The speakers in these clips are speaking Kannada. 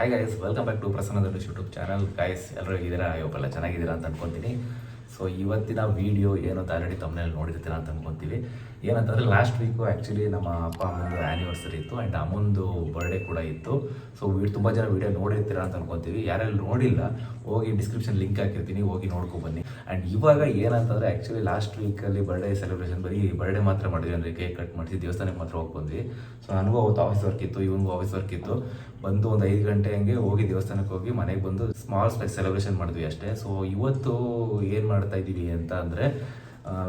Hi guys welcome back to Prasanna ದೊಡ್ಡ ಯೂಟ್ಯೂಬ್ ಚಾನಲ್ ಗಾಯ್ಸ್ ಎಲ್ಲರೂ ಇದ್ದೀರಾ ಇವಾಗೆಲ್ಲ ಚೆನ್ನಾಗಿದ್ದೀರಾ ಅಂತ ಅನ್ಕೊತೀನಿ. ಸೊ ಇವತ್ತಿನ ವೀಡಿಯೋ ಏನು ಅಂತ ಆಲ್ರೆಡಿ ತಮ್ಮನೇಲಿ ನೋಡಿರ್ತೀರ ಅಂತ ಅನ್ಕೊತೀವಿ. ಏನಂತಂದರೆ ಲಾಸ್ಟ್ ವೀಕು ಆ್ಯಕ್ಚುಲಿ ನಮ್ಮ ಅಪ್ಪ ಅಮ್ಮಂದು ಆ್ಯನಿವರ್ಸರಿ ಇತ್ತು ಆ್ಯಂಡ್ ಅಮ್ಮಂದು ಬರ್ಡೇ ಕೂಡ ಇತ್ತು. ಸೊ ತುಂಬ ಜನ ವೀಡಿಯೋ ನೋಡಿರ್ತೀರಾ ಅಂತ ಅನ್ಕೊತೀವಿ. ಯಾರೆಲ್ಲ ನೋಡಿಲ್ಲ, ಹೋಗಿ ಡಿಸ್ಕ್ರಿಪ್ಷನ್ ಲಿಂಕ್ ಹಾಕಿರ್ತೀನಿ, ಹೋಗಿ ನೋಡ್ಕೊ ಬನ್ನಿ. ಆ್ಯಂಡ್ ಇವಾಗ ಏನಂತಂದರೆ ಆ್ಯಕ್ಚುಲಿ ಲಾಸ್ಟ್ ವೀಕಲ್ಲಿ ಬರ್ಡೇ ಸೆಲೆಬ್ರೇಷನ್ ಬರೀ ಬರ್ಡೇ ಮಾತ್ರ ಮಾಡಿದ್ವಿ ಅಂದರೆ ಕೇಕ್ ಕಟ್ ಮಾಡಿಸಿ ದೇವಸ್ಥಾನಕ್ಕೆ ಮಾತ್ರ ಹೋಗಿ ಬಂದ್ವಿ. ಸೊ ನನಗೂ ಅವತ್ತು ಆಫೀಸ್ ವರ್ಕ್ ಇತ್ತು ಇವನಿಗೂ ಆಫೀಸ್ ವರ್ಕ್ ಇತ್ತು. ಬಂದು ಒಂದು ಐದು ಗಂಟೆ ಹಂಗೆ ಹೋಗಿ ದೇವಸ್ಥಾನಕ್ಕೆ ಹೋಗಿ ಮನೆಗೆ ಬಂದು ಸ್ಮಾಲ್ ಸ್ಪೆಕ್ ಸೆಲೆಬ್ರೇಷನ್ ಮಾಡಿದ್ವಿ ಅಷ್ಟೇ. ಸೊ ಇವತ್ತು ಏನು ಮಾಡ್ತಾ ಇದ್ದೀವಿ ಅಂತ ಅಂದರೆ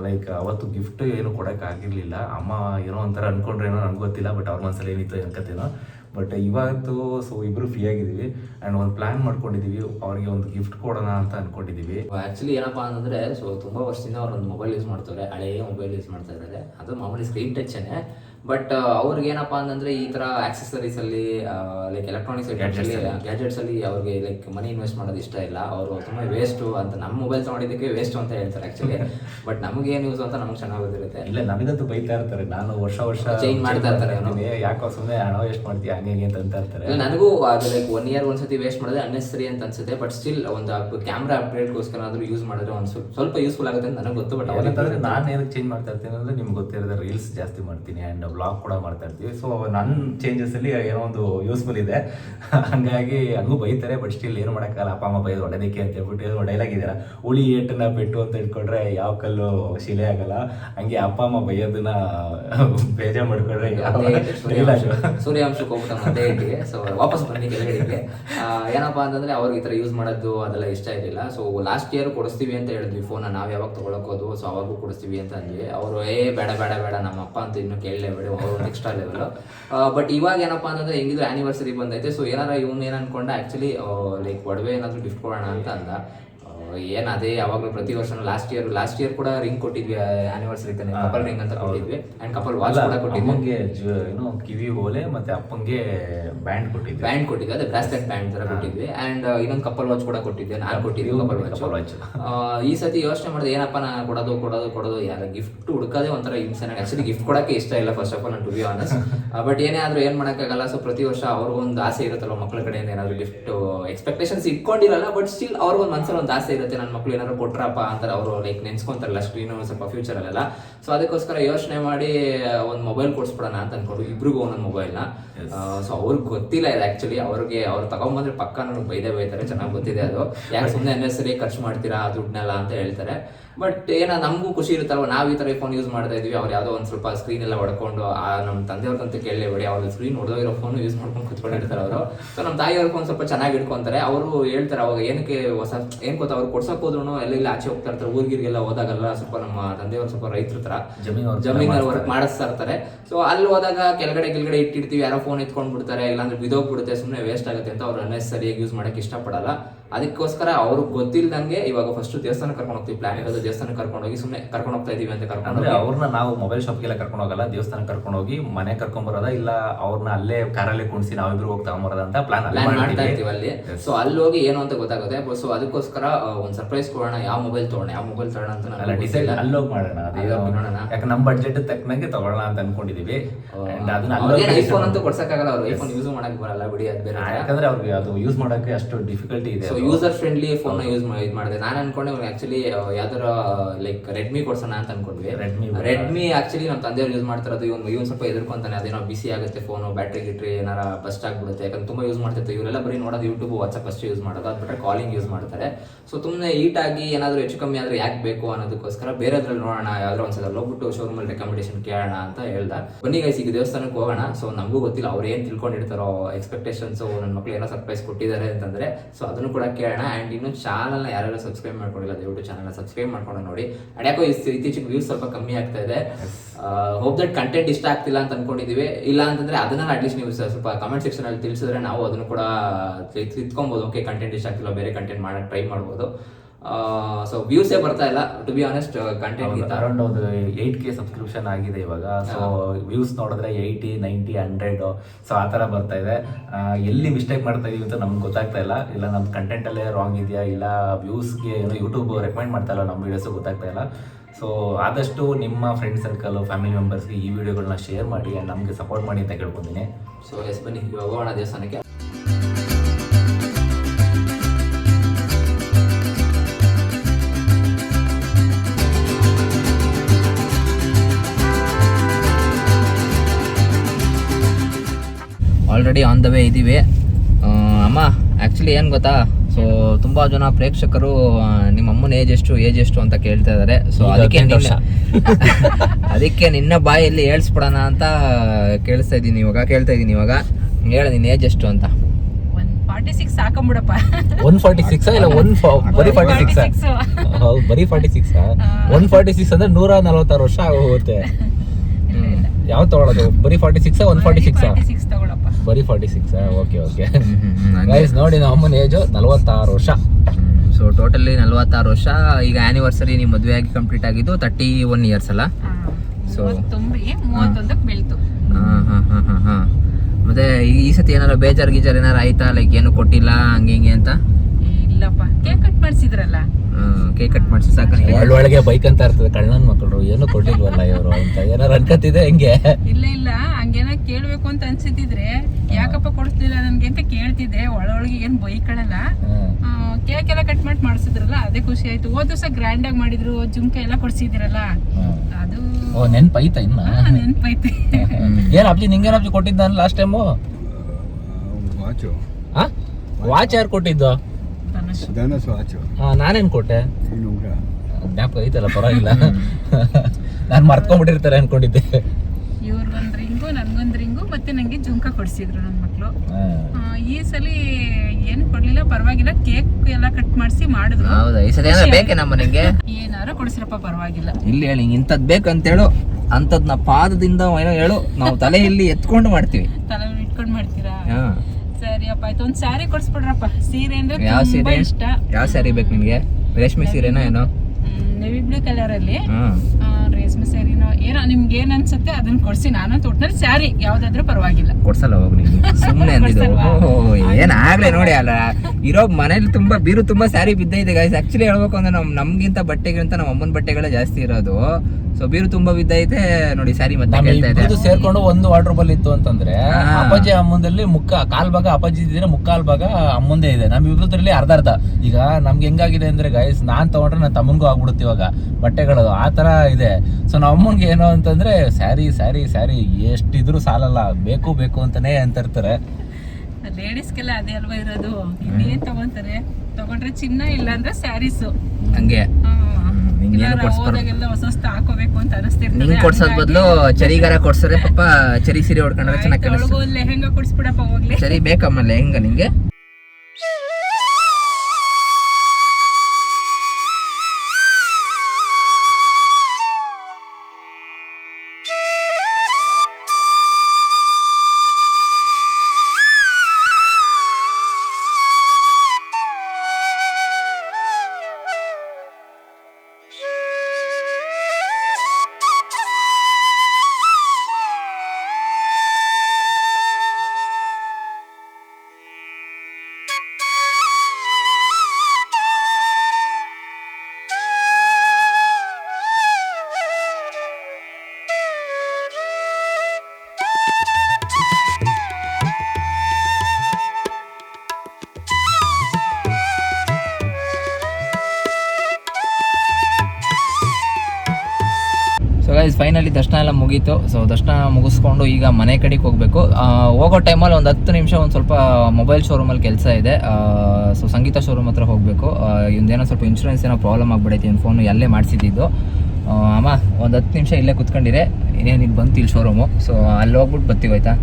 ಲೈಕ್ ಅವತ್ತು ಗಿಫ್ಟ್ ಏನು ಕೊಡೋಕ್ಕಾಗಿರಲಿಲ್ಲ ಅಮ್ಮ ಏನೋ ಒಂಥರ ಅನ್ಕೊಂಡ್ರೇನೋ ನನಗೆ ಗೊತ್ತಿಲ್ಲ ಬಟ್ ಅವ್ರ ಮನಸ್ಸಲ್ಲಿ ಏನಿತ್ತು ಅನ್ಕತ್ತೇನೋ ಬಟ್ ಇವತ್ತು ಸೊ ಇಬ್ಬರು ಫ್ರೀ ಆಗಿದ್ದೀವಿ. ಆ್ಯಂಡ್ ಒಂದು ಪ್ಲ್ಯಾನ್ ಮಾಡ್ಕೊಂಡಿದ್ದೀವಿ, ಅವ್ರಿಗೆ ಒಂದು ಗಿಫ್ಟ್ ಕೊಡೋಣ ಅಂತ ಅಂದ್ಕೊಂಡಿದ್ದೀವಿ ಆ್ಯಕ್ಚುಲಿ ಏನಪ್ಪಾ ಅಂತಂದರೆ ಸೊ ತುಂಬ ವರ್ಷದಿಂದ ಅವ್ರು ಒಂದು ಮೊಬೈಲ್ ಯೂಸ್ ಮಾಡ್ತಾರೆ ಹಳೆಯ ಮೊಬೈಲ್ ಯೂಸ್ ಮಾಡ್ತಾ ಇದ್ದಾರೆ. ಅದು ಮಾಮೂಲಿ ಸ್ಕ್ರೀನ್ ಟಚ್ನೇ ಬಟ್ ಅವ್ರಿಗೆ ಏನಪ್ಪಾ ಅಂತಂದ್ರೆ ಈ ತರ ಆಕ್ಸೆಸರೀಸ್ ಅಲ್ಲಿ ಲೈಕ್ ಎಲೆಕ್ಟ್ರಾನಿಕ್ಸ್ ಗ್ಯಾಜೆಟ್ಸ್ ಅಲ್ಲಿ ಅವ್ರಿಗೆ ಲೈಕ್ ಮನಿ ಇನ್ವೆಸ್ಟ್ ಮಾಡೋದು ಇಷ್ಟ ಇಲ್ಲ. ಅವರು ತುಂಬಾ ವೇಸ್ಟ್ ಅಂತ ನಮ್ಮ ಮೊಬೈಲ್ ತಗೊಂಡಿದ್ದಕ್ಕೆ ವೇಸ್ಟ್ ಅಂತ ಹೇಳ್ತಾರೆ ಆಕ್ಚುಲಿ ಬಟ್ ನಮ್ಗೆ ಏನ್ ಯೂಸ್ ಅಂತ ನಮ್ಗೆ ಚೆನ್ನಾಗಿ ಗೊತ್ತಿರುತ್ತೆ. ಇಲ್ಲ ನಮಗಂತೂ ಬೈತಾ ಇರ್ತಾರೆ. ನಾನು ವರ್ಷ ವರ್ಷ ಚೇಂಜ್ ಮಾಡ್ತಾ ಇರ್ತಾರೆ. ಯಾಕೋ ಸುಮ್ಮನೆ ಹಣ ವೇಸ್ಟ್ ಮಾಡ್ತೀವಿ ಹಂಗೆ ಹಂಗೆ ಅಂತ ಇರ್ತಾರೆ. ನನಗೂ ಅದು ಲೈಕ್ ಒನ್ ಇಯರ್ ಒಂದ್ಸತಿ ವೇಸ್ಟ್ ಮಾಡಿದ್ರೆ ಅನ್ನೆಸರಿ ಅಂತ ಅನ್ಸುತ್ತೆ. ಬಟ್ ಸ್ಟಿಲ್ ಒಂದು ಕ್ಯಾಮ್ರಾ ಅಪ್ಡೇಟ್ಗೋಸ್ಕರ ಆದ್ರೂ ಯೂಸ್ ಮಾಡಿದ್ರೆ ಒಂದು ಸ್ವಲ್ಪ ಯೂಸ್ಫುಲ್ ಆಗುತ್ತೆ ಅಂತ ನನಗೆ ಗೊತ್ತು. ಬಟ್ ಯಾಕಂತಂದ್ರೆ ನಾನು ಏನಕ್ಕೆ ಚೇಂಜ್ ಮಾಡ್ತಾ ಇರ್ತೀನಿ ಅಂದ್ರೆ ನಿಮ್ಗೆ ಗೊತ್ತಿರೋದು ರೀಲ್ಸ್ ಜಾಸ್ತಿ ಮಾಡ್ತೀನಿ. ಆ್ಯಂಡ್ ಬ್ಲಾಗ್ ಕೂಡ ಮಾಡ್ತಾ ಇರ್ತೀವಿ. ಸೊ ನನ್ನ ಚೇಂಜಸ್ ಅಲ್ಲಿ ಏನೋ ಒಂದು ಯೂಸ್ಫುಲ್ ಇದೆ. ಹಂಗಾಗಿ ಹಂಗೂ ಬೈತಾರೆ ಬಟ್ ಸ್ಟಿಲ್ ಏನು ಮಾಡೋಕ್ಕಲ್ಲ ಅಪ್ಪ ಅಮ್ಮ ಬೈದು ಒಳ್ಳೆದಕ್ಕೆ ಅಂತ ಹೇಳ್ಬಿಟ್ಟು ಡೈಲಾಗ್ ಇದೆಯಲ್ಲ ಹುಳಿ ಏಟನ್ನ ಪೆಟ್ಟು ಅಂತ ಇಟ್ಕೊಂಡ್ರೆ ಯಾವ ಕಲ್ಲು ಶಿಲೆ ಆಗಲ್ಲ. ಹಂಗೆ ಅಪ್ಪ ಅಮ್ಮ ಬೈಯೋದನ್ನ ಬೇಜಾರು ಮಾಡ್ಕೊಂಡ್ರೆ. ಸೂರ್ಯಾಂಶಕ್ಕೆ ಹೋಗ್ಬಿಟ್ಟು ಮತ್ತೆ ಇಟ್ಟಿಗೆ ಸೊ ವಾಪಸ್ ಬನ್ನಿ ಕೆಳಗಡೆಗೆ ಏನಪ್ಪ ಅಂತಂದ್ರೆ ಅವ್ರಿಗೆ ಈ ತರ ಯೂಸ್ ಮಾಡೋದು ಅದೆಲ್ಲ ಇಷ್ಟ ಇರಲಿಲ್ಲ. ಸೊ ಲಾಸ್ಟ್ ಇಯರ್ ಕೊಡಿಸ್ತೀವಿ ಅಂತ ಹೇಳಿದ್ವಿ. ಫೋನ್ ನಾವು ಯಾವಾಗ ತಗೊಳಕ್ ಹೋದ್ವು ಸೊ ಅವಾಗೂ ಕೊಡಿಸ್ತೀವಿ ಅಂತ ಅಂದ್ವಿ. ಅವರು ಏ ಬೇಡ ಬೇಡ ಬೇಡ. ನಮ್ಮ ಅಪ್ಪ ಅಂತ ಇನ್ನು ಕೇಳಲೇಬೇಡಿ ಅವರು ಲೆವೆಲ್ ಬಟ್ ಇವಾಗ ಏನಪ್ಪಾ ಅಂತಂದ್ರೆ ಹೆಂಗಿದ್ರು ಆನಿವರ್ಸರಿ ಬಂದೈತೆ ಸೊ ಏನಾರ ಇವ್ನು ಏನ್ ಅನ್ಕೊಂಡ ಆಕ್ಚುಲಿ ಲೈಕ್ ಒಡವೆ ಏನಾದ್ರು ಗಿಫ್ಟ್ ಕೊಡೋಣ ಅಂತ ಅಂದ. ಏನ್ ಅದೇ ಯಾವಾಗಲೂ ಪ್ರತಿ ವರ್ಷ ಲಾಸ್ಟ್ ಇಯರ್ ಲಾಸ್ಟ್ ಇಯರ್ ಕೂಡ ರಿಂಗ್ ಕೊಟ್ಟಿದ್ವಿ ಆನಿವರ್ಸರಿ ತಾನೆ ಕಪಲ್ ರಿಂಗ್ ಅಂತ ಕೊಟ್ಟಿದ್ವಿ. ಅಂಡ್ ಕಪಲ್ ವಾಚ್ ಕೂಡ ಕೊಟ್ಟಿದ್ವಿ. ಅಮ್ಮಂಗೆ ಏನು ಕಿವಿ ಓಲೆ ಮತ್ತೆ ಅಪ್ಪಂಗೆ ಬ್ಯಾಂಡ್ ಕೊಟ್ಟಿದ್ವಿ. ಬ್ಯಾಂಡ್ ಕೊಟ್ಟಿದ್ವಿ ಅದೇ ಬ್ರಾಸ್ಲೆಟ್ ಬ್ಯಾಂಡ್ ತರ ಕೊಟ್ಟಿದ್ವಿ. ಅಂಡ್ ಇನ್ನೊಂದು ಕಪಲ್ ವಾಚ್ ಕೂಡ ಕೊಟ್ಟಿದ್ದೆ ನಾನು ಕೊಟ್ಟಿದ್ವಿ ಕಪಲ್ ವಾಚ್ ವಾಚ್ ವಾಚ್ ಈ ಸತಿ ಯೋಚನೆ ಮಾಡಿದೆ ಏನಪ್ಪ ನಾ ಕೊಡೋದು ಕೊಡೋದು ಕೊಡೋದು ಯಾರ ಗಿಫ್ಟ್ ಹುಡುಕೋದೆ ಒಂಥರ ಹಿಂಸೆ ನನಗೆ ಆಕ್ಚುಲಿ ಗಿಫ್ಟ್ ಕೊಡಕ್ಕೆ ಇಷ್ಟ ಇಲ್ಲ ಫಸ್ಟ್ ಆಫ್ ಆಲ್ ನಾನು ಟು ಬಿ ಆನಸ್ ಬಟ್ ಏನೇ ಆದ್ರೂ ಏನ್ ಮಾಡೋಕ್ಕಾಗಲ್ಲ. ಸೊ ಪ್ರತಿ ವರ್ಷ ಅವ್ರಿಗೊಂದು ಆಸೆ ಇರುತ್ತಲ್ಲ ಮಕ್ಕಳ ಕಡೆಯಿಂದ ಏನಾದ್ರು ಗಿಫ್ಟ್ ಎಕ್ಸ್ಪೆಕ್ಟೇಷನ್ಸ್ ಇಟ್ಕೊಂಡಿರಲ್ಲ ಬಟ್ ಸ್ಟಿಲ್ ಅವ್ರಿಗೊಂದು ಮನಸ್ಸಲ್ಲಿ ಒಂದು ಆಸೆ ಇರುತ್ತೆ ನನ್ನ ಮಕ್ಳು ಏನಾದ್ರು ಕೊಟ್ರಪ್ಪ ಅಂತಾರೆ. ಅವರು ಲೈಕ್ ನೆನ್ಸ್ಕೊಂತಾರಲ್ಲ ಸ್ಕ್ರೀನ್ ಸ್ವಲ್ಪ ಫ್ಯೂಚರ್ ಅಲ್ಲೆಲ್ಲ. ಸೊ ಅದಕ್ಕೋಸ್ಕರ ಯೋಚನೆ ಮಾಡಿ ಒಂದು ಮೊಬೈಲ್ ಕೊಡ್ಸ್ಬಿಡೋಣ ಅಂತ ಅನ್ಕೊಂಡು ಇಬ್ರಿಗೂ ಒಂದೊಂದು ಮೊಬೈಲ್ನ ಸೊ ಅವ್ರಿಗೆ ಗೊತ್ತಿಲ್ಲ ಇದು ಆಕ್ಚುಲಿ ಅವ್ರಿಗೆ ಅವ್ರು ತಗೊಂಬಂದ್ರೆ ಪಕ್ಕ ನನಗೆ ಬೈದೇ ಬೈತಾರೆ ಚೆನ್ನಾಗಿ ಗೊತ್ತಿದೆ ಅದು. ಯಾಕೆ ಸುಮ್ಮನೆ ಅನ್ನೆಸರಿ ಖರ್ಚು ಮಾಡ್ತೀರಾ ದುಡ್ಡನ್ನೆಲ್ಲ ಅಂತ ಹೇಳ್ತಾರೆ. ಬಟ್ ಏನೋ ನಮಗೂ ಖುಷಿ ಇರುತ್ತಲ್ವ ನಾವು ಈ ತರ ಫೋನ್ ಯೂಸ್ ಮಾಡ್ತಾ ಇದೀವಿ ಅವ್ರು ಯಾವುದೋ ಒಂದು ಸ್ವಲ್ಪ ಸ್ಕ್ರೀನ್ ಎಲ್ಲ ಹೊಡ್ಕೊಂಡು ಆ ನಮ್ಮ ತಂದೆಯವ್ರಂತೂ ಕೇಳಲೇಬೇಡಿ ಅವ್ರ ಸ್ಕ್ರೀನ್ ಹೊಡೆದೋಗಿರೋ ಫೋನ್ ಯೂಸ್ ಮಾಡ್ಕೊಂಡು ಕುತ್ಕೊಂಡಿರ್ತಾರೆ ಅವರು. ಸೊ ನಮ್ಮ ತಾಯಿಯವ್ರ ಫೋನ್ ಸ್ವಲ್ಪ ಚೆನ್ನಾಗಿ ಇಟ್ಕೊಂತಾರೆ ಅವರು ಹೇಳ್ತಾರೆ ಅವಾಗ ಏನಕ್ಕೆ ಹೊಸ ಏನು ಗೊತ್ತಾ ಅವ್ರು ಕೊಡ್ಸಕ್ ಹೋದ್ರು ಎಲ್ಲ ಆಚೆ ಹೋಗ್ತಾ ಇರ್ತಾರೆ ಊರ್ಗಿರ್ಗೆಲ್ಲ ಹೋದಾಗಲ್ಲ ಸ್ವಲ್ಪ ನಮ್ಮ ತಂದೆಯವರು ಸ್ವಲ್ಪ ರೈತರ ತರ ಜಮೀನ್ ಜಮೀನಲ್ಲಿ ವರ್ಕ್ ಮಾಡಿಸ್ತಾ ಇರ್ತಾರೆ. ಸೊ ಅಲ್ಲಿ ಹೋದಾಗ ಕೆಳಗಡೆ ಕೆಳಗಡೆ ಇಟ್ಟಿರ್ತೀವಿ ಯಾರೋ ಫೋನ್ ಎತ್ಕೊಂಡ್ ಬಿಡ್ತಾರೆ ಇಲ್ಲಾಂದ್ರೆ ಬಿದೋಗ್ಬಿಡುತ್ತೆ ಸುಮ್ಮನೆ ವೇಸ್ಟ್ ಆಗುತ್ತೆ ಅಂತ ಅವ್ರು ಅನ್ನೆಸರಿಯಾಗಿ ಯೂಸ್ ಮಾಡಕ್ಕೆ ಇಷ್ಟಪಡಲ್ಲ. ಅದಕ್ಕೋಸ್ಕರ ಅವ್ರಿಗೆ ಗೊತ್ತಿಲ್ದಂಗೆ ಇವಾಗ ಫಸ್ಟ್ ದೇವಸ್ಥಾನ ಕರ್ಕೊಂಡು ಹೋಗ್ತೀವಿ. ಪ್ಲಾನ್ ಇರೋದು ದೇವಸ್ಥಾನ ಕರ್ಕೊಂಡು ಹೋಗಿ ಸುಮ್ಮನೆ ಕರ್ಕೊಂಡು ಹೋಗ್ತಾ ಇದೀವಿ ಅಂತ ಕರ್ಕೊಂಡು ಅವ್ರನ್ನ ನಾವು ಮೊಬೈಲ್ ಶಾಪ್ಗೆಲ್ಲ ಕರ್ಕೊಂಡು ಹೋಗಲ್ಲ ದೇವಸ್ಥಾನ ಕರ್ಕೊಂಡು ಹೋಗಿ ಮನೆ ಕರ್ಕೊಂಡ್ ಬರೋದ ಇಲ್ಲ ಅವ್ರನ್ನ ಅಲ್ಲೇ ಕಾರಲ್ಲೇ ಕುಣಿಸಿ ನಾವಿಬ್ರು ಹೋಗಿ ತಗೊಂಬರೋದ ಅಂತ ಪ್ಲಾನ್ ಪ್ಲಾನ್ ಮಾಡ್ತಾ ಇರ್ತೀವಿ ಅಲ್ಲಿ. ಸೊ ಅಲ್ಲಿ ಹೋಗಿ ಏನು ಅಂತ ಗೊತ್ತಾಗುತ್ತೆ. ಸೊ ಅದಕ್ಕೋಸ್ಕರ ಒಂದು ಸರ್ಪ್ರೈಸ್ ಕೊಡೋಣ ಯಾವ ಮೊಬೈಲ್ ತಗೋಣ ಯಾವ ಮೊಬೈಲ್ ತಗೋಣ ಅಂತ ನಾನು ಡಿಸೈಡ್ ಅಲ್ಲಿ ಅಲ್ಲೋಗಿ ಮಾಡೋಣ. ಯಾಕೆ ನಮ್ಮ ಬಡ್ಜೆಟ್ ತಕ್ಕನಂಗೆ ತಗೊಳ್ಳೋಣ ಅಂತ ಅನ್ಕೊಂಡಿದೀವಿ. ಐಫೋನ್ ಅಂತೂ ಕೊಡ್ಸಕ್ಕಾಗಲ್ಲ ಅವ್ರು. ಐಫೋನ್ ಯೂಸ್ ಮಾಡಕ್ ಬರಲ್ಲ ಬಿಡಿ ಅದು ಬೇರೆ ಯಾಕಂದ್ರೆ ಅವ್ರಿಗೆ ಅದು ಯೂಸ್ ಮಾಡಕ್ಕೆ ಅಷ್ಟು ಡಿಫಿಕಲ್ಟಿ ಇದೆ so user friendly phone use ಇದು ಮಾಡಿದೆ. ನಾನು ಅನ್ಕೊಂಡೆ ಆಕ್ಚುಲಿ ಯಾವ್ದಾರ ಲೈಕ್ ರೆಡ್ಮಿ ಕೊಡ್ಸೋಣ ಅಂತ ಅನ್ಕೊಂಡ್ವಿ. ರೆಡ್ಮಿ ರೆಡ್ಮಿ ಆಕ್ಚುಲಿ ನಮ್ಮ ತಂದೆಯವ್ರು ಯೂಸ್ ಮಾಡ್ತಿರೋದು. ಇವನ್ ಇವನ್ ಸ್ವಲ್ಪ ಎದುರ್ಕೊಂತಾನೆ ಅದೇನೋ ಬಿಸಿ ಆಗುತ್ತೆ ಫೋನು ಬ್ಯಾಟ್ರಿ ಗಿಟ್ರಿ ಏನಾರ ಬಸ್ಟ್ ಆಗ್ಬಿಡುತ್ತೆ. ಯಾಕಂದ್ರೆ ತುಂಬಾ ಯೂಸ್ ಮಾಡ್ತಿತ್ತು. ಇವರೆಲ್ಲ ಬರೀ ನೋಡೋದು ಯೂಟ್ಯೂಬ್ ವಾಟ್ಸಪ್ ಅಷ್ಟೇ ಯೂಸ್ ಮಾಡೋದು. ಅದು ಬಿಟ್ಟರೆ ಕಾಲಿಂಗ್ ಯೂಸ್ ಮಾಡ್ತಾರೆ. ಸೊ ತುಂಬಾ ಹೀಟ್ ಆಗಿ ಏನಾದ್ರು ಹೆಚ್ಚು ಕಮ್ಮಿ ಆದ್ರೆ ಯಾಕೆ ಬೇಕು ಅನ್ನೋದಕ್ಕೋಸ್ಕರ ಬೇರೆದ್ರಲ್ಲಿ ನೋಡೋಣ ಯಾವ್ದಾರ ಒಂದ್ಸಲ ಹೋಗ್ಬಿಟ್ಟು ಶೋರೂಮಲ್ಲಿ ರೆಕಮೆಂಡೇಶನ್ ಕೇಳೋಣ ಅಂತ ಹೇಳ್ದ. ಬನ್ನಿ ಗೈಸ್ ಈಗ ದೇವಸ್ಥಾನಕ್ಕೆ ಹೋಗೋಣ. ಸೊ ನಮಗೂ ಗೊತ್ತಿಲ್ಲ ಅವ್ರು ಏನ್ ತಿಳ್ಕೊಂಡಿರ್ತಾರೋ ಎಕ್ಸ್ಪೆಕ್ಟೇಷನ್ಸ್ ನನ್ನ ಮಕ್ಳು ಏನೋ ಸರ್ಪ್ರೈಸ್ ಕೊಟ್ಟಿದ್ದಾರೆ ಅಂತಂದ್ರೆ. ಸೊ ಅದನ್ನು ಕೂಡ ಕೇಳೋಣ. ಆ್ಯಂಡ್ ಇನ್ನು ಚಾನಲ್ನ ಯಾರು ಸಬ್ಸ್ಕ್ರೈಬ್ ಮಾಡ್ಕೊಂಡಿಲ್ಲ ದಯವಿಟ್ಟು ಚಾನಲ್ನ ಸಬ್ಸ್ಕ್ರೈಬ್ ಮಾಡ್ಕೊಂಡು ನೋಡಿ. ಅಂಡ್ ಯಾಕೋ ಇತ್ತೀಚೆಗೆ ವ್ಯೂಸ್ ಸ್ವಲ್ಪ ಕಮ್ಮಿ ಆಗ್ತಾ ಇದೆ. ಹೋಪ್ ದಟ್ ಕಂಟೆಂಟ್ ಇಷ್ಟ ಆಗ್ತಿಲ್ಲ ಅಂತ ಅನ್ಕೊಂಡಿದೀವಿ. ಇಲ್ಲ ಅಂತಂದ್ರೆ ಅದನ್ನ ಅಟ್ಲೀಸ್ಟ್ ನೀವು ಸ್ವಲ್ಪ ಕಮೆಂಟ್ ಸೆಕ್ಷನ್ ಅಲ್ಲಿ ತಿಳಿಸಿದ್ರೆ ನಾವು ಅದನ್ನು ಕೂಡ ತಿಳ್- ತಿಳ್ಕೊಬೋದು ಓಕೆ ಕಂಟೆಂಟ್ ಇಷ್ಟ ಆಗ್ತಿಲ್ಲ ಬೇರೆ ಕಂಟೆಂಟ್ ಮಾಡೋಕ್ಕೆ ಟ್ರೈ ಮಾಡ್ಬೋದು. ಸೊ ವ್ಯೂಸೇ ಬರ್ತಾ ಇಲ್ಲ. To be honest content around ಒಂದು ಏಯ್ಟ್ ಕೆ ಸಬ್ಸ್ಕ್ರಿಪ್ಷನ್ ಆಗಿದೆ ಇವಾಗ. ಸೊ ವ್ಯೂಸ್ ನೋಡಿದ್ರೆ ಏಯ್ಟಿ ನೈಂಟಿ ಹಂಡ್ರೆಡ್ ಸೊ ಆ ಥರ ಬರ್ತಾ ಇದೆ. ಎಲ್ಲಿ ಮಿಸ್ಟೇಕ್ ಮಾಡ್ತಾ ಇದೀವಿ ಅಂತ ನಮ್ಗೆ ಗೊತ್ತಾಗ್ತಾ ಇಲ್ಲ. ಇಲ್ಲ ನಮ್ಮ ಕಂಟೆಂಟಲ್ಲೇ ರಾಂಗ್ ಇದೆಯಾ? ಇಲ್ಲ ವ್ಯೂಸ್ಗೆ ಏನೋ ಯೂಟ್ಯೂಬ್ ರೆಕಮೆಂಡ್ ಮಾಡ್ತಾ ಇಲ್ಲ ನಮ್ಮ ವೀಡಿಯೋಸು ಗೊತ್ತಾಗ್ತಾ ಇಲ್ಲ. ಸೊ ಆದಷ್ಟು ನಿಮ್ಮ ಫ್ರೆಂಡ್ ಸರ್ಕಲ್ ಫ್ಯಾಮಿಲಿ ಮೆಂಬರ್ಸ್ಗೆ ಈ ವಿಡಿಯೋಗಳನ್ನ ಶೇರ್ ಮಾಡಿ ನಮಗೆ ಸಪೋರ್ಟ್ ಮಾಡಿ ಅಂತ ಕೇಳ್ಕೊತೀನಿ. ಸೊ ಎಸ್ ಬನ್ನಿ. ಇವಾಗ ಹೋಗೋಣ ದೇವಸ್ಥಾನಕ್ಕೆ. ಆಲ್ರೆಡಿ ಆನ್ ದ ವೇ ಇದ್ದೀವಿ. ಅಮ್ಮ ಆ್ಯಕ್ಚುಲಿ ಏನು ಗೊತ್ತಾ? ಸೊ ತುಂಬ ಜನ ಪ್ರೇಕ್ಷಕರು ನಿಮ್ಮ ಅಮ್ಮನ ಏಜ್ ಎಷ್ಟು ಏಜ್ ಎಷ್ಟು ಅಂತ ಕೇಳ್ತಾ ಇದ್ದಾರೆ ಸೊ ಅದಕ್ಕೆ ಅದಕ್ಕೆ ನಿನ್ನ ಬಾಯಲ್ಲಿ ಹೇಳ್ಸ್ಬಿಡೋಣ ಅಂತ ಕೇಳಿಸ್ತಾ ಇದ್ದೀನಿ ಇವಾಗ ಕೇಳ್ತಾ ಇದ್ದೀನಿ ಇವಾಗ. ಹೇಳ ನಿನ್ನ ಏಜ್ ಎಷ್ಟು ಅಂತ. Forty six one forty six ಇಲ್ಲ ಒನ್ ಬರೀ ಫಾರ್ಟಿ ಸಿಕ್ಸ್ 46. ಹೌದು ಬರೀ forty six one forty six ಅಂದ್ರೆ ನೂರ ನಲವತ್ತಾರು ವರ್ಷ ಹೋಗುತ್ತೆ ಯಾವ ತಗೊಳ್ಳೋದು ಬರೀ forty six one forty six six ತಗೊಳಪ್ಪ. ಬರೀ forty six okay okay guys ನೋಡಿ ನಮ್ಮ ಅಮ್ಮನ ಏಜು ನಲವತ್ತಾರು ವರ್ಷ. ಸೊ ಟೋಟಲಿ ನಲ್ವತ್ತಾರು ವರ್ಷ. ಈಗ ಆನಿವರ್ಸರಿ ನಿಮ್ಮ ಮದುವೆ ಆಗಿ ಕಂಪ್ಲೀಟ್ ಆಗಿದ್ದು ತರ್ಟಿ ಒನ್ ಇಯರ್ಸ್ ಅಲ್ಲ ಸೊ ತುಂಬಿ ಮೂವತ್ತೊಂದಕ್ಕೆ ಬೀಳ್ತು. ಹಾಂ ಹಾಂ ಹಾಂ ಹಾಂ ಹಾಂ. ಮತ್ತೆ ಈ ಸತಿ ಏನಾರ ಬೇಜಾರು ಗೀಜಾರು ಏನಾರು ಆಯ್ತಾ? ಲೈಕ್ ಏನು ಕೊಟ್ಟಿಲ್ಲ ಹಂಗೆ ಹಿಂಗೆ ಅಂತ? ಇಲ್ಲಪ್ಪ ಕೇಕ್ ಕಟ್ ಮಾಡಿಸಿದ್ರಲ್ಲ. ಕೇಕ್ ಕಟ್ ಮಾಡಿಸಿ ಸಾಕು ಒಳೊಳಗೆ ಬೈಕ್ ಅಂತ ಇರ್ತದೆ ಕಳ್ಳನ ಮಕ್ಕಳು ಏನು ಕೊಟ್ಟಿಲ್ವಲ್ಲ ಇವರು? ಅಂತ ಏನಾರು ಅನ್ಕತ್ತಿದೆ ಹೆಂಗೆ? ಇಲ್ಲ ಇಲ್ಲ ಹಂಗೇನ ಕೇಳಬೇಕು ಅಂತ ಅನ್ಸಿದ್ರೆ ಯಾಕಪ್ಪ ಕೊಡಿಸ್ಲಿಲ್ಲ ನನ್ಗೆ ಅಂತ ಕೇಳ್ತಿದ್ದೆ ಒಳೊಳಗೆ ಏನ್ ಬೈಕಳಲ್ಲ. ಕೇಕ್ ಎಲ್ಲ ಕಟ್ ಮಾಡಿ ಮಾಡಿಸಿದ್ರಲ್ಲ ಅದೇ ಖುಷಿ ಆಯ್ತು. ಹೋದ ದಿವಸ ಗ್ರ್ಯಾಂಡ್ ಆಗಿ ಮಾಡಿದ್ರು ಜುಮ್ಕ ಎಲ್ಲ ಕೊಡ್ಸಿದಿರಲ್ಲ ಅದು ಓ ನೆನ್ಪೈತ ಇನ್ನ? ನೆನ್ಪೈತೆ. ಏನ್ ಅಬ್ಜಿ ನಿಂಗೇನ್ ಅಪ್ಜಿ ಕೊಟ್ಟಿದ್ದ ಲಾಸ್ಟ್ ಟೈಮು ವಾಚು ವಾಚ್ ಯಾರು ಕೊಟ್ಟಿದ್ದು? ಧನಸ್ ವಾಚು ಹಾ, ನಾನೇನ್ ಕೊಟ್ಟೆ? ಜ್ಞಾಪಕ ಐತಲ್ಲ ಪರವಾಗಿಲ್ಲ. ನಾನು ಮರ್ತ್ಕೊಂಡ್ಬಿಟ್ಟಿರ್ತಾರೆ ಅನ್ಕೊಂಡಿದ್ದೆ. ನಂಗೆ ಜುಮ್ಕ ಕೊಡ್ಸಿದ್ರು ನನ್ ಮಕ್ಳು. ಆ, ಈ ಸಲ ಏನು ಕೊಡ್ಲಿಲ್ಲ ಪರವಾಗಿಲ್ಲ ಕೇಕ್ ಎಲ್ಲ ಕಟ್ ಮಾಡಿಸಿ ಮಾಡಿದ್ರು. ಹೌದಾ? ಈ ಏನಾರು ಬೇಕೇ ನಮ್ಮ ಮನೆಗೆ? ಏನಾರು ಕೊಡಿಸ್ರಪ್ಪ ಪರವಾಗಿಲ್ಲ. ಇಲ್ಲಿ ಹೇಳಿ ಇಂಥದ್ ಬೇಕು ಅಂತ ಹೇಳು ಅಂಥದ್ನ ಪಾದದಿಂದ ಏನೋ ಹೇಳು ನಾವು ತಲೆಯಲ್ಲಿ ಎತ್ಕೊಂಡು ಮಾಡ್ತೀವಿ. ತಲೆ ಇಟ್ಕೊಂಡು ಮಾಡ್ತೀರಾ? ಹಾ. ಸರಿ ಅಪ್ಪ ಆಯ್ತು. ಒಂದ್ ಸ್ಯಾರಿ ಕೊಡ್ಸ್ಬಿಡ್ರಪ್ಪ. ಸೀರೆ ಅಂದ್ರೆ ಯಾವ ಸೀರೆ? ಇಷ್ಟ. ಯಾವ ಸ್ಯಾರಿ ಬೇಕು ನಿಮ್ಗೆ ರೇಷ್ಮೆ ಸೀರೆನಾ ಏನೋ? ನೆವಿ ಬ್ಲೂ ಕಲರ್ ಅಲ್ಲಿ. ಏನೋ ನಿಮ್ಗೆ ಏನ್ ಅನ್ಸುತ್ತೆ? ಅದನ್ನ ಕೊಡ್ಸಿ ನಾನು ಒಟ್ನಲ್ಲಿ ಸ್ಯಾರಿ ಯಾವ್ದಾದ್ರೂ ಪರವಾಗಿಲ್ಲ. ಕೊಡ್ಸಲ್ಲ ಹೋಗ್ ನೀನು. ಸುಮ್ಮನೆ ಅಂದಿದ್ದು. ಕೊಡ್ಸಲ್ವಾ? ಓಹೋ ಏನ್ ಆಗ್ಲೇ ನೋಡಿ ಅಲ್ಲ. ಇರೋ ಮನೇಲಿ ತುಂಬಾ ಬೀರು ತುಂಬಾ ಸ್ಯಾರಿ ಬಿದ್ದೈತೆ ಗೈಸ್ ಆಕ್ಚುಲಿ ಹೇಳ್ಬೇಕು ಅಂದ್ರೆ ನಮ್ ನಮ್ಗಿಂತ ಬಟ್ಟೆಗಿಂತ ನಮ್ಮ ಅಮ್ಮನ ಬಟ್ಟೆಗಳೇ ಜಾಸ್ತಿ ಇರೋದು. ಸೊ ಬೀರು ತುಂಬಾ ಬಿದ್ದೈತೆ ನೋಡಿ ಸಾರಿ ಮತ್ತೆ ಇದು ಸೇರ್ಕೊಂಡು ಒಂದು ವಾರ್ಡ್ರೋಬಲ್ ಇತ್ತು ಅಂತಂದ್ರೆ ಅಪ್ಪಾಜಿ ಅಮ್ಮಂದಲ್ಲಿ ಮುಕ್ಕ ಕಾಲ್ ಭಾಗ ಅಪ್ಪಾಜಿ ಇದ್ರೆ ಮುಕ್ಕಾಲ್ ಭಾಗ ಅಮ್ಮಂದೇ ಇದೆ. ನಮ್ ಇಬ್ಬರದ್ರಲ್ಲಿ ಅರ್ಧ ಅರ್ಧ. ಈಗ ನಮ್ಗೆ ಹೆಂಗಾಗಿದೆ ಅಂದ್ರೆ ಗೈಸ್ ನಾನ್ ತಗೊಂಡ್ರೆ ನನ್ನ ತಮ್ಮನ್ಗೂ ಆಗ್ಬಿಡುತ್ತೆ ಇವಾಗ ಬಟ್ಟೆಗಳು. ಆ ತರ ಇದೆ. ಸೊ ನಮ್ಮ ಅಮ್ಮನ್ಗೆ ಏನು ಅಂತಂದ್ರೆ ಸ್ಯಾರಿ ಸ್ಯಾರಿ ಸ್ಯಾರಿ ಎಷ್ಟಿದ್ರು ಸಾಲಲ್ಲ ಬೇಕು ಬೇಕು ಅಂತಾನೆ ಅಂತ ಇರ್ತಾರೆ ಲೇಡೀಸ್ಗೆಲ್ಲ ಅದೇ ಅಲ್ವಾ ಇರೋದು? ಇನ್ನೇನ್ ತಗೊಂತಾರೆ? ತಗೊಂಡ್ರೆ ಚಿನ್ನ ಇಲ್ಲ ಅಂದ್ರೆ ಸ್ಯಾರೀಸು ಹಂಗೆ ನಿಂಗೇನು ಕೊಡ್ಸ್ಬಾರ್ದು ಹಾಕೋಬೇಕು ಅಂತ ನಿಂಗ್ ಕೊಡ್ಸೋದ್ ಬದಲು ಚರಿಗಾರ ಕೊಡ್ಸರೆ ಪಾಪ ಚರಿ ಸೀರೆ ಹೊಡ್ಕೊಂಡ್ರೆ ಚೆನ್ನಾಗಿ ಲೆಹಂಗಾ ಕೊಡ್ಸ್ಬಿಡಪ್ಪ ಹೋಗ್ಲಿ. ಸರಿ ಬೇಕಮ್ಮಲ್ಲ ಹೆಂಗ ನಿಂಗೆ? ಫೈನಲಿ ದರ್ಶನ ಎಲ್ಲ ಮುಗೀತು. ಸೊ ದರ್ಶನ ಮುಗಿಸ್ಕೊಂಡು ಈಗ ಮನೆ ಕಡೆಗೆ ಹೋಗಬೇಕು. ಹೋಗೋ ಟೈಮಲ್ಲಿ ಒಂದು ಹತ್ತು ನಿಮಿಷ ಒಂದು ಸ್ವಲ್ಪ ಮೊಬೈಲ್ ಶೋರೂಮಲ್ಲಿ ಕೆಲಸ ಇದೆ. ಸೊ ಸಂಗೀತ ಶೋರೂಮ್ ಹತ್ರ ಹೋಗಬೇಕು. ಇವಂದೇನೋ ಸ್ವಲ್ಪ ಇನ್ಶೂರೆನ್ಸ್ ಏನೋ ಪ್ರಾಬ್ಲಮ್ ಆಗ್ಬಿಡೈತಿ ಒಂದು ಫೋನು ಎಲ್ಲೇ ಮಾಡಿಸಿದ್ದು ಅಮ್ಮ, ಒಂದು ಹತ್ತು ನಿಮಿಷ ಇಲ್ಲೇ ಕುತ್ಕೊಂಡಿರೆ. ಇನ್ನೇನು ಇದು ಬಂತು ಇಲ್ಲಿ ಶೋರೂಮು ಸೊ ಅಲ್ಲಿ ಹೋಗ್ಬಿಟ್ಟು ಬರ್ತೀವಿ, ಆಯ್ತಾ?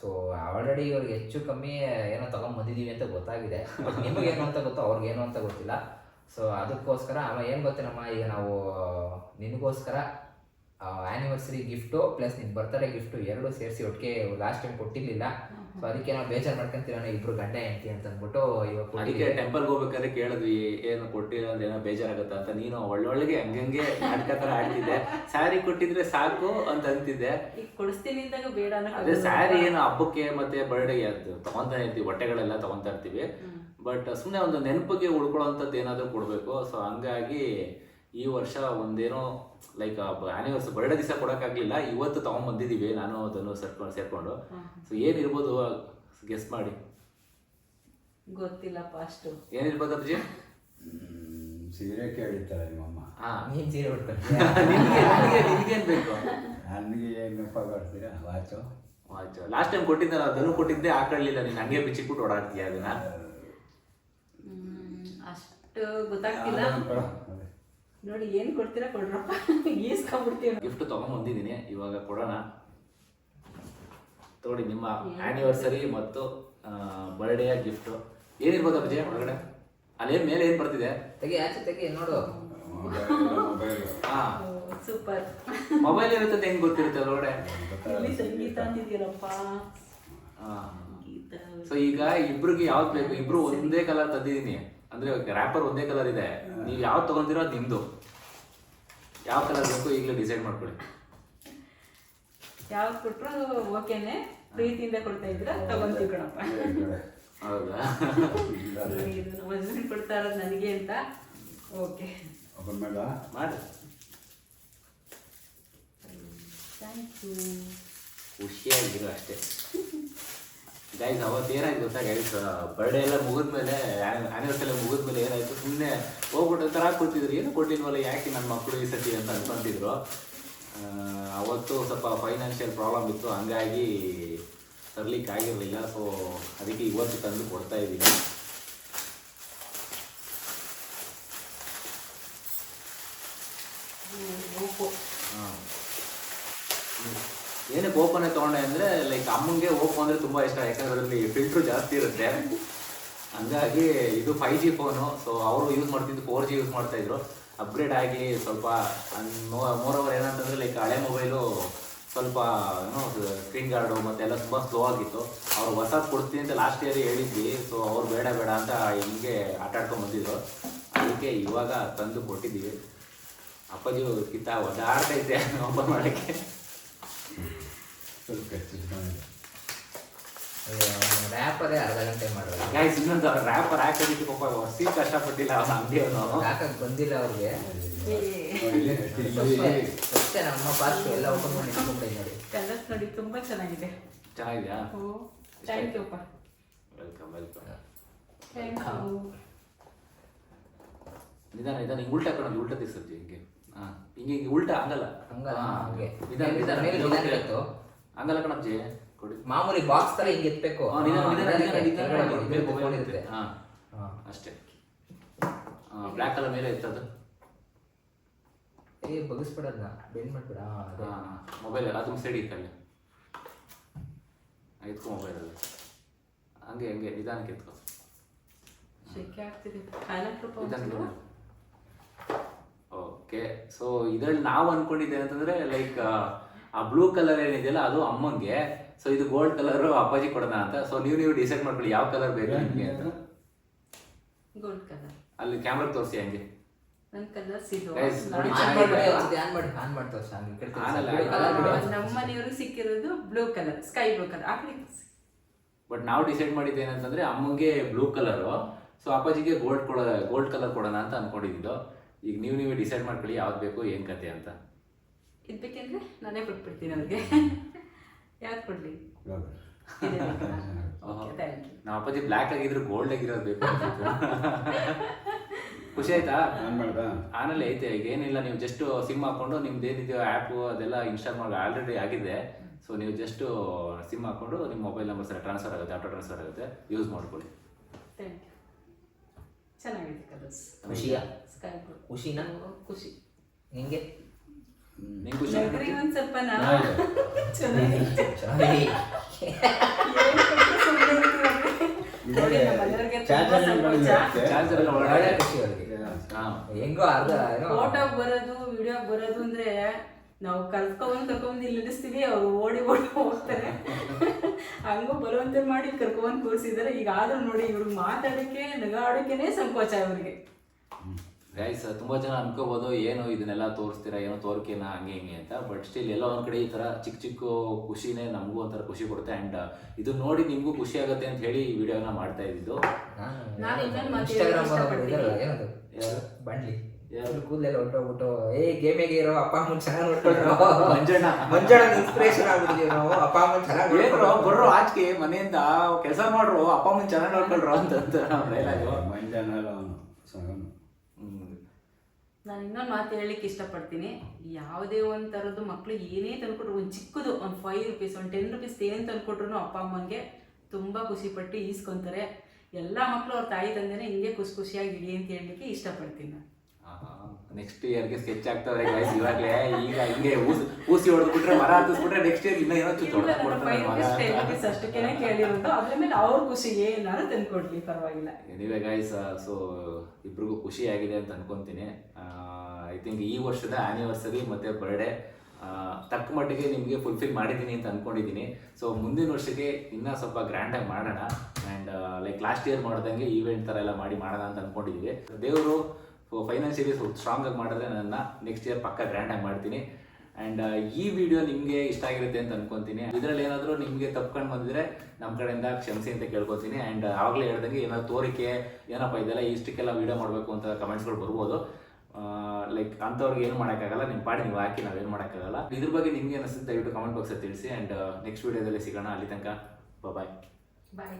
ಸೊ ಆಲ್ರೆಡಿ ಇವ್ರಿಗೆ ಹೆಚ್ಚು ಕಮ್ಮಿ ಏನೋ ತಗೊಂಡ್ ಬಂದಿದೀವಿ ಅಂತ ಗೊತ್ತಾಗಿದೆ. ನಿಮಗೇನು ಅಂತ ಗೊತ್ತೋ ಅವ್ರಿಗೆ ಏನು ಅಂತ ಗೊತ್ತಿಲ್ಲ. ಸೊ ಅದಕ್ಕೋಸ್ಕರ ಆಮೇಲೆ ಏನು ಗೊತ್ತೇನಮ್ಮ ಈಗ ನಾವು, ನಿನಗೋಸ್ಕರ ಆ್ಯನಿವರ್ಸರಿ ಗಿಫ್ಟು ಪ್ಲಸ್ ನಿನ್ನ ಬರ್ತಡೇ ಗಿಫ್ಟು ಎರಡು ಸೇರಿಸಿ ಒಟ್ಟಿಗೆ ಲಾಸ್ಟ್ ಟೈಮ್ ಕೊಟ್ಟಿರ್ಲಿಲ್ಲ. ಸೊ ಅದಕ್ಕೆ ನಾವು ಬೇಜಾರು ಮಾಡ್ಕೊಂತೀರ ಇಬ್ರು ಗಂಡ ಹೆಂಡತಿ ಅಂತ ಅಂದ್ಬಿಟ್ಟು ಇವಾಗ ಅದಕ್ಕೆ. ಟೆಂಪಲ್ ಹೋಗ್ಬೇಕಾದ್ರೆ ಕೇಳಿದ್ವಿ ಏನು ಕೊಟ್ಟಿಲ್ಲ ಅಂದ್ರೆ ಏನೋ ಬೇಜಾರಾಗತ್ತ ಅಂತ. ನೀನು ಒಳ್ಳೊಳ್ಳಿಗೆ ಹಂಗಂಗೆ ನಾಟಕ ತರ ಆಡ್ತಿದ್ದೆ. ಸ್ಯಾರಿ ಕೊಟ್ಟಿದ್ರೆ ಸಾಕು ಅಂತ ಅಂತಿದ್ದೆ. ಕೊಡಿಸ್ತೀನಿ ಅಂದಾಗ ಬೇಡ ಅದೇ ಸ್ಯಾರಿ ಏನು ಹಬ್ಬಕ್ಕೆ ಮತ್ತೆ ಬರ್ಡೇಗೆ ಅದು ತಗೊಂತಾನೆ ಇರ್ತೀವಿ ಬಟ್ಟೆಗಳೆಲ್ಲ ತಗೊಂತಾ ಇರ್ತೀವಿ ಬಟ್ ಸುಮ್ಮನೆ ಒಂದು ನೆನಪಿಗೆ ಉಳ್ಕೊಳ್ಳೋಂಥದ್ದು ಏನಾದರೂ ಕೊಡಬೇಕು. ಸೊ ಹಂಗಾಗಿ ಈ ವರ್ಷ ಒಂದೇನೋ ಲೈಕ್ ಆನಿವರ್ಸರಿ ಬರ್ಡೇ ದಿವಸ ಕೊಡೋಕ್ಕಾಗಲಿಲ್ಲ. ಇವತ್ತು ತೊಗೊಂಬಂದಿದ್ದೀವಿ ನಾನು ಅದನ್ನು ಸೇರ್ಕೊಂಡು. ಸೇರ್ಕೊಂಡು ಸೊ ಏನಿರ್ಬೋದು ಗೆಸ್ ಮಾಡಿ. ಗೊತ್ತಿಲ್ಲಪ್ಪ ಅಷ್ಟು. ಏನಿರ್ಬೋದು ಅಪ್ಪಾಜಿ? ಹ್ಮ್, ಸೀರೆ ಕೇಳಿರ್ತಾರೆ ನಿಮ್ಮಮ್ಮ. ಹಾ. ನೀನ್ ಸೀರೆ ನಿನ್ಗೆ ನಿನ್ಗೇನ್ ಬೇಕು? ನನಗೆ ಏನಪ್ಪ ಕೊಡ್ತೀರಾ? ವಾಚು. ಲಾಸ್ಟ್ ಟೈಮ್ ಕೊಟ್ಟಿದ್ದಲ್ಲ ಅದನ್ನು ಕೊಟ್ಟಿದ್ದೆ ಹಾಕೊಳ್ಳಿಲ್ಲ ನೀನು. ಹಂಗೆ ಬಿಚ್ಚಿಬಿಟ್ಟು ಓಡಾಡ್ತೀಯ ಅದನ್ನ? ಅಷ್ಟು ಗೊತ್ತಾಗ್ತಿಲ್ಲ. ನೋಡಿ ಏನು ಕೊಡ್ತೀರಾ ಕೊಡ್ರಪ್ಪ. ಈಸ್ಕೊಂಡ್ಬಿಡ್ತೀವಿ ಗಿಫ್ಟ್ ತಗೊಂಡ್ಬಂದಿದ್ದೀನಿ ಇವಾಗ ಕೊಡೋಣ. ನೋಡಿ ನಿಮ್ಮ ಆನಿವರ್ಸರಿ ಮತ್ತು ಬರ್ಡೇ ಗಿಫ್ಟ್ ಏನಿರ್ಬೋದು ಅಪ್ಪಾಜಿ ಒಳಗಡೆ? ಅಲ್ಲೇನ್ ಮೇಲೆ ಏನ್ ಬರ್ತಿದೆ? ತೆಗಿ ಆಚೆ ತೆಗಿ ನೋಡು. Mobile mobile super. ಮೊಬೈಲ್ ಇರುತ್ತೆ ಹೆಂಗ್ ಗೊತ್ತಿರುತ್ತೆ ಒಳಗಡೆ? ಇಲ್ಲಿ ಸಂಗೀತ ಅಂತಿದ್ಯಲ್ಲಪ್ಪ. ಗೀತ ಸೊ ಈಗ ಇಬ್ರಿಗೆ ಯಾವ್ದು ಬೇಕು? ಇಬ್ರು ಒಂದೇ ಕಲರ್ ತಂದಿದ್ದೀನಿ. ಅಂದ್ರೆ ರ್ಯಾಪರ್ ಒಂದೇ ಕಲರ್ ಇದೆ. ನೀವು ಯಾವ್ದು ತಗೊಂತೀರೋ ಅದು ನಿಮ್ದು. ಯಾವ ಕಲರ್ ಬೇಕು ಈಗಲೇ ಡಿಸೈಡ್ ಮಾಡ್ಕೊಳ್ಳಿ. ಯಾವ್ದು ಕೊಟ್ರು ಓಕೆನೆ ಪ್ರೀತಿಯಿಂದ ಕೊಡ್ತಾ ಇದ್ರ ತಗೊಂತೀವಿ ಕಣಪ್ಪ. ಹೌದಾ? ಇದು ನಮ್ಮ ಹಸ್ಬೆಂಡ್ ಕೊಡ್ತಾ ಇರೋದು ನನಗೆ ಅಂತ. ಓಕೆ. ಮಾಡಿ. ಥ್ಯಾಂಕ್ ಯು ಖುಷಿಯಾಗಿರೋ ಅಷ್ಟೇ. ಗೈಸ್ ಅವತ್ತು ಏನಾಯ್ತು ಗೊತ್ತಾ ಗೈಸ್ ಬರ್ಡೇ ಎಲ್ಲ ಮುಗಿದ್ಮೇಲೆ ಆನಿವರ್ಸರಿ ಎಲ್ಲ ಮುಗಿದ್ಮೇಲೆ ಏನಾಯ್ತು? ಸುಮ್ಮನೆ ಹೋಗ್ಬಿಟ್ಟು ಥರ ಕೊಡ್ತಿದ್ರು ಏನು ಕೊಟ್ಟಿಲ್ವಲ್ಲ ಯಾಕೆ ನನ್ನ ಮಕ್ಕಳು ಈ ಸತಿ ಅಂತ ಅನ್ಕೊಂತಿದ್ರು. ಅವತ್ತು ಸ್ವಲ್ಪ ಫೈನಾನ್ಷಿಯಲ್ ಪ್ರಾಬ್ಲಮ್ ಇತ್ತು. ಹಂಗಾಗಿ ತರ್ಲಿಕ್ಕೆ ಆಗಿರಲಿಲ್ಲ. ಸೊ ಅದಕ್ಕೆ ಇವತ್ತು ತಂದು ಕೊಡ್ತಾ ಇದ್ದೀನಿ. ಹಾಂ. ಏನಕ್ಕೆ ಓಪನ್ ತೊಗೊಂಡೆ ಅಂದರೆ ಲೈಕ್ ಅಮ್ಮಂಗೆ ಓಪೋ ಅಂದರೆ ತುಂಬ ಇಷ್ಟ, ಯಾಕಂದ್ರೆ ಅದರಲ್ಲಿ ಫಿಲ್ಟ್ರು ಜಾಸ್ತಿ ಇರುತ್ತೆ. ಹಂಗಾಗಿ ಇದು ಫೈವ್ ಜಿ ಫೋನು ಸೊ ಅವರು ಯೂಸ್ ಮಾಡ್ತಿದ್ದು ಫೋರ್ ಜಿ ಯೂಸ್ ಮಾಡ್ತಾ ಇದ್ರು. ಅಪ್ಗ್ರೇಡ್ ಆಗಿ ಸ್ವಲ್ಪ ಮೋರ್ ಓವರ್ ಏನಂತಂದ್ರೆ ಲೈಕ್ ಹಳೆ ಮೊಬೈಲು ಸ್ವಲ್ಪ, ಏನೋ ಸ್ಕ್ರೀನ್ ಗಾರ್ಡು ಮತ್ತೆ ಎಲ್ಲ ತುಂಬ ಸ್ಲೋ ಆಗಿತ್ತು. ಅವ್ರು ಹೊಸದು ಕೊಡ್ತೀನಿ ಅಂತ ಲಾಸ್ಟ್ ಇಯರ್ ಹೇಳಿದ್ವಿ ಸೊ ಅವ್ರು ಬೇಡ ಬೇಡ ಅಂತ ಹಿಂಗೆ ಆಟ ಆಡ್ಕೊಂಡು ಬಂದಿದ್ರು. ಅದಕ್ಕೆ ಇವಾಗ ತಂದು ಕೊಟ್ಟಿದ್ದೀವಿ. ಅಪ್ಪಾಜಿ ಕಿತ್ತ ಒದ್ದಾಡ್ತೈತೆ ಓಪನ್ ಮಾಡೋಕ್ಕೆ. ಸ್ವಲ್ಪ ರ್ಯಾಪರೇ ಅರ್ಧ ಗಂಟೆ ಮಾಡೋದು. ಗೈಸ್ ಇನ್ನೊಂದು ರ್ಯಾಪರ್ ಹಾಕೋದಿಕ್ಕೆ ಪಾಪ ಹೊಸಿ ಕಷ್ಟಪಟ್ಟಿಲ್ಲ ಅವನ ಅಂಗಡಿಯವನು ಹಾಕಕ್ ಬಂದಿಲ್ಲ ಅವ್ರಿಗೆ? ಇಲ್ಲಿ ಇಲ್ಲಿ ಅಷ್ಟೇ ನಮ್ಮ ಪಾಸ್ಟ್ ಎಲ್ಲ ಓಪನ್ ಮಾಡಿ ಇಟ್ಕೊಂಡ್ಬಿಡಿ ನೋಡಿ. ಕಲರ್ಸ್ ನೋಡಿ ತುಂಬಾ ಚೆನ್ನಾಗಿದೆ. ಚೆನ್ನಾಗಿದೆಯಾ? ಥ್ಯಾಂಕ್ ಯು ಅಪ್ಪ. ವೆಲ್ಕಮ್ ವೆಲ್ಕಮ್ ಥ್ಯಾಂಕ್ ಯು ನಿಧಾನ ನಿಧಾನ ಹಿಂಗೆ ಉಲ್ಟಾ ತಿರ್ಸಜ್ಜಿ ಹಿಂಗೆ ಹಾಂ ಹಿಂಗೆ ಹಿಂಗೆ ಉಲ್ಟಾ ಹಂಗಲ್ಲ. ಹಂಗಲ್ಲ, ಹಾ, ಹಂಗೆ. ನಿಧಾನ ನಿಧಾನ ಮೇಲೆ ನಿಧಾನ ನಿಧಾನ ಇತ್ತು. ಹಂಗಲ್ಲ ಕಣಜ್ಜಿ ಕೊಡಿ. ಮಾಮೂಲಿ ಬಾಕ್ಸ್ ತರ ಹಿಂಗೆ ಎತ್ಬೇಕು. ಹಾ, ನಿಧಾನ ಹಾ, ನಿಧಾನ ನಿಧಾನ ಇರುತ್ತೆ, ಹಾಂ. ಹಾ. ಅಷ್ಟೇ. ಬ್ಲ್ಯಾಕ್ ಕಲರ್ ಮೇಲೆ ಇತ್ತದು ಏ ಬಗ್ಗಿಸ್ಬಿಡಲ್ಲ ಬೆಂಡ್ ಮಾಡ್ಬಿಡ. ಹಾ, ಅದೇ. ಮೊಬೈಲ್ ಅದು ಸೈಡ್ ಇತ್ತಲ್ಲ. ಎತ್ಕೊ ಮೊಬೈಲ್ ಅಲ್ಲಿ. ಹಂಗೆ ಹಂಗೆ ನಿಧಾನಕ್ಕೆ ಎತ್ಕೊ. ಶೆಕೆ ಆಗ್ತಿದೆ. ಓಕೆ ಸೊ ಇದ್ರಲ್ಲಿ ನಾವು ಅನ್ಕೊಂಡಿದ್ದೆ ಅಂತಂದ್ರೆ ಲೈಕ್ ಆ ಬ್ಲೂ ಕಲರ್ ಏನಿದೆಯಲ್ಲ ಅದು ಅಮ್ಮಂಗೆ. ಸೊ ಇದು ಗೋಲ್ಡ್ ಕಲರ್ ಅಪ್ಪಾಜಿ ಕೊಡೋಣ ಅಂತ. ಸೊ ನೀವು ನೀವು ಡಿಸೈಡ್ ಮಾಡ್ಕೊಳ್ಳಿ ಯಾವ ಕಲರ್ ಬೇಕು ನಿಮಗೆ ಅಂತ. ಗೋಲ್ಡ್ ಕಲರ್ ಅಲ್ಲಿ ಕ್ಯಾಮ್ರಾ ತೋರಿಸಿ ಹಂಗೆ. ನನ್ನ ಕಲರ್ಸ್ ಇದು. Guys, ನೋಡಿ, ಚೆನ್ನಾಗಿದೆ. ನಮ್ಮ ಸಿಕ್ಕಿರೋದು blue colour sky blue colour but ನಾವು ಡಿಸೈಡ್ ಮಾಡಿದ್ದು ಏನಂತಂದ್ರೆ ಅಮ್ಮಂಗೆ ಬ್ಲೂ ಕಲರು ಸೊ ಅಪ್ಪಾಜಿಗೆ ಗೋಲ್ಡ್ ಕೊಡ ಗೋಲ್ಡ್ ಕಲರ್ ಕೊಡೋಣ ಅಂತ ಅನ್ಕೊಂಡಿದ್ದು. ಈಗ ನೀವು ನೀವೇ ಡಿಸೈಡ್ ಮಾಡ್ಕೊಳ್ಳಿ ಯಾವ್ದು ಬೇಕು ಏನ್ ಕತೆ ಅಂತ. ಇದು ಬೇಕೆಂದ್ರೆ ನಾನೇ ಕೊಟ್ಬಿಡ್ತೀನಿ ಅವ್ರಿಗೆ. ಯಾವ್ದು ಕೊಡ್ಲಿ? ನಮ್ಮ ಅಪ್ಪಾಜಿ ಬ್ಲ್ಯಾಕ್ ಆಗಿದ್ರು ಗೋಲ್ಡ್ ಆಗಿರೋದು ಬೇಕು ಖುಷಿ ಆಯ್ತಾ? ನಾನು ಮಾಡ್ದ. ಆಮೇಲೆ ಐತೆ ಈಗ ಏನಿಲ್ಲ ನೀವು ಜಸ್ಟ್ ಸಿಮ್ ಹಾಕೊಂಡು ನಿಮ್ದು ಏನಿದೆಯೋ ಆ್ಯಪು ಅದೆಲ್ಲ ಇನ್ಸ್ಟಾಲ್ ಮಾಡಿ ಆಲ್ರೆಡಿ ಆಗಿದೆ. ಸೊ ನೀವು ಜಸ್ಟ್ ಸಿಮ್ ಹಾಕೊಂಡು ನಿಮ್ಮ ಮೊಬೈಲ್ ನಂಬರ್ ಸಲ ಟ್ರಾನ್ಸ್ಫರ್ ಆಗುತ್ತೆ ಆಟೋ ಟ್ರಾನ್ಸ್ಫರ್ ಆಗುತ್ತೆ ಯೂಸ್ ಮಾಡ್ಕೊಳ್ಳಿ. ಥ್ಯಾಂಕ್ ಯು ಚೆನ್ನಾಗಿದೆ ಖುಷಿಯಾ? ಖುಷಿನಾ? ಖುಷಿ. ನಿಂಗೆ? ನಿಂಗೆ ಖುಷಿ ನಗರಿ ಒಂದ್ ಸ್ವಲ್ಪ ನಾ ಚೆನ್ನಾಗಿದೆ. ಚೆನ್ನಾಗಿ ಅವ್ರಿಗೆ. ಹೆಂಗೋ ಅರ್ಧ ಏನೋ. ಫೋಟೋ ಬರೋದು ವಿಡಿಯೋ ಬರೋದು ಅಂದ್ರೆ ನಾವು ಕರ್ಕೊಂಡ್ ಕರ್ಕೊಂಡ್ ಇಲ್ಲಿ ನಿಲ್ಲಿಸ್ತೀವಿ ಅವ್ರು ಓಡಿ ಓಡಿ ಹೋಗ್ತಾರೆ. ಹಂಗೂ ಬಲವಂತ ಮಾಡಿ ಕರ್ಕೊಂಡ್ ಕೂರಿಸಿದಾರೆ ಈಗ ಆದ್ರೂ ನೋಡಿ ಇವ್ರು ಮಾತಾಡಕ್ಕೆ ನಗಾಡೋಕೆನೆ ಸಂಕೋಚ ಇವ್ರಿಗೆ ಗೈಸ್ ತುಂಬಾ ಜನ ಅನ್ಕೋಬಹುದು ಏನು ಇದನ್ನೆಲ್ಲ ತೋರಿಸ್ತೀರಾ ಏನೋ ತೋರ್ಕೇನ ಹಂಗೆ ಹಿಂಗೆ ಅಂತ. ಬಟ್ ಸ್ಟಿಲ್ ಎಲ್ಲ ಒಂದ್ ಕಡೆ ಈ ತರ ಚಿಕ್ಕ ಚಿಕ್ಕ ಖುಷಿನೇ ನಮಗೂ ಒಂಥರ ಖುಷಿ ಕೊಡುತ್ತೆ. ಅಂಡ್ ಇದು ನೋಡಿ ನಿಮಗೂ ಖುಷಿ ಆಗುತ್ತೆ ಅಂತ ಹೇಳಿ ಈ ವಿಡಿಯೋನ ಮಾಡ್ತಾ ಇದ್ದಿದ್ದು? ಬಂಡ್ಲಿ. ಯಾರು? ಕೂದಲೆಲ್ಲ ಹೊಟ್ಟೋಗ್ಬಿಟ್ಟು ಏ ಗೇಮಿಗೆ ಇರೋ ಅಪ್ಪ ಅಮ್ಮನ್ ಚೆನ್ನಾಗಿ ನೋಡ್ಕೊಂಡ್ರು. ಮಂಜಣ್ಣ. ಮಂಜಣ್ಣ ಇನ್ಸ್ಪಿರೇಷನ್ ಆಗ್ಬಿಟ್ಟಿದೀವಿ ನಾವು. ಅಪ್ಪ ಅಮ್ಮನ್ ಚೆನ್ನಾಗಿ ಏನೋ ಬರ್ರು ಆಚೆಗೆ ಮನೆಯಿಂದ ಕೆಲಸ ಮಾಡ್ರು ಅಪ್ಪ ಅಮ್ಮನ್ ಚೆನ್ನಾಗಿ ನೋಡ್ಕೊಳ್ರು ಅಂತ ಡೈಲಾಗು ಮಂಜಾನಲ್ಲ ಅವನು ಸಗನು ನಾನು ಇನ್ನೊಂದು ಮಾತು ಹೇಳಲಿಕ್ಕೆ ಇಷ್ಟಪಡ್ತೀನಿ. ಯಾವುದೇ ಒಂದು ಥರದ್ದು ಮಕ್ಕಳು ಏನೇ ತಂದುಕೊಟ್ರು, ಒಂದು ಚಿಕ್ಕದು, ಒಂದು ಫೈವ್ ರುಪೀಸ್ ಒಂದು ಟೆನ್ ರುಪೀಸ್ ಏನು ತಂದ್ಕೊಟ್ರು ಅಪ್ಪ, ಅಮ್ಮನಿಗೆ ತುಂಬ ಖುಷಿಪಟ್ಟು ಈಸ್ಕೊತಾರೆ. ಎಲ್ಲ ಮಕ್ಕಳು ಅವ್ರ ತಾಯಿ ತಂದೆನೇ ಹಿಂಗೆ ಖುಷಿ ಖುಷಿಯಾಗಿ ಇಡಿ ಅಂತ ಹೇಳಲಿಕ್ಕೆ ಇಷ್ಟಪಡ್ತೀನಿ. ನಾನು ನೆಕ್ಸ್ಟ್ ಇಯರ್ಗೆ ಸ್ಕೆಚ್ ಆಗ್ತದೆ ಗೈಸ್ ಇವಾಗಲೇ ಈಗ ಹಿಂಗೆ ಊಸಿ ಊಸಿ ಹೊಡೆದ್ಬಿಟ್ರೆ ಮರ ಹತ್ತಿಸ್ಬಿಟ್ರೆ ನೆಕ್ಸ್ಟ್ ಇಯರ್ ಇನ್ನೂ ಏನೋ ಚುಚ್ಚು ಅಷ್ಟಕ್ಕೇನೆ ಕೇಳಿರೋದು ಅದ್ರ ಮೇಲೆ ಅವ್ರ ಖುಷಿ ಏನಾದ್ರು ತಂದ್ಕೊಡ್ಲಿ ಪರವಾಗಿಲ್ಲ. ಎನಿವೆ ಗೈಸ್ ಸೊ ಇಬ್ರಿಗೂ ಖುಷಿ ಆಗಿದೆ ಅಂತ ಅನ್ಕೊಂತೀನಿ. ಐ ಥಿಂಕ್ ಈ ವರ್ಷದ ಆನಿವರ್ಸರಿ ಮತ್ತೆ ಬರ್ಡೇ ತಕ್ಕ ಮಟ್ಟಿಗೆ ನಿಮಗೆ ಫುಲ್ಫಿಲ್ ಮಾಡಿದ್ದೀನಿ ಅಂತ ಅನ್ಕೊಂಡಿದ್ದೀನಿ. ಸೊ ಮುಂದಿನ ವರ್ಷಕ್ಕೆ ಇನ್ನೂ ಸ್ವಲ್ಪ ಗ್ರ್ಯಾಂಡಾಗಿ ಮಾಡೋಣ. ಆ್ಯಂಡ್ ಲೈಕ್ ಲಾಸ್ಟ್ ಇಯರ್ ಮಾಡ್ದಂಗೆ ಈವೆಂಟ್ ಥರ ಎಲ್ಲ ಮಾಡಿ ಮಾಡೋಣ ಅಂತ ಅನ್ಕೊಂಡಿದ್ದೀವಿ ದೇವರು ಫೈನಾನ್ಷಿಯಲಿ ಸ್ಟ್ರಾಂಗ್ ಆಗಿ ಮಾಡಿದ್ರೆ ನನ್ನ ನೆಕ್ಸ್ಟ್ ಇಯರ್ ಪಕ್ಕ ಗ್ರ್ಯಾಂಡಾಗಿ ಮಾಡ್ತೀನಿ. ಆ್ಯಂಡ್ ಈ ವಿಡಿಯೋ ನಿಮಗೆ ಇಷ್ಟ ಆಗಿರುತ್ತೆ ಅಂತ ಅನ್ಕೊಂತೀನಿ. ಇದರಲ್ಲಿ ಏನಾದರೂ ನಿಮಗೆ ತಪ್ಕೊಂಡು ಬಂದಿದ್ರೆ ನಮ್ಮ ಕಡೆಯಿಂದ ಕ್ಷಮಿಸಿ ಅಂತ ಕೇಳ್ಕೊತೀನಿ. ಆ್ಯಂಡ್ ಆಗಲೇ ಹೇಳ್ದಂಗೆ ಏನಾದ್ರು ತೋರಿಕೆ, ಏನಪ್ಪ ಇದೆಲ್ಲ ಇಷ್ಟಕ್ಕೆಲ್ಲ ವಿಡಿಯೋ ಮಾಡಬೇಕು ಅಂತ ಕಮೆಂಟ್ಸ್ಗಳು ಬರ್ಬೋದು. ಲೈಕ್ ಅಂಥವ್ರಿಗೆ ಏನು ಮಾಡೋಕ್ಕಾಗಲ್ಲ ನಿಮ್ಮ ಪಾಡಿ ನೀವು ಹಾಕಿ ನಾವೇನು ಮಾಡೋಕ್ಕಾಗಲ್ಲ. ಇದ್ರ ಬಗ್ಗೆ ನಿಮಗೆ ಅನಿಸುತ್ತೆ ದಯವಿಟ್ಟು ಕಮೆಂಟ್ ಬಾಕ್ಸಲ್ಲಿ ತಿಳಿಸಿ. ಆ್ಯಂಡ್ ನೆಕ್ಸ್ಟ್ ವಿಡಿಯೋದಲ್ಲಿ ಸಿಗೋಣ. ಅಲ್ಲಿ ತನಕ ಬಾಯ್ ಬಾಯ್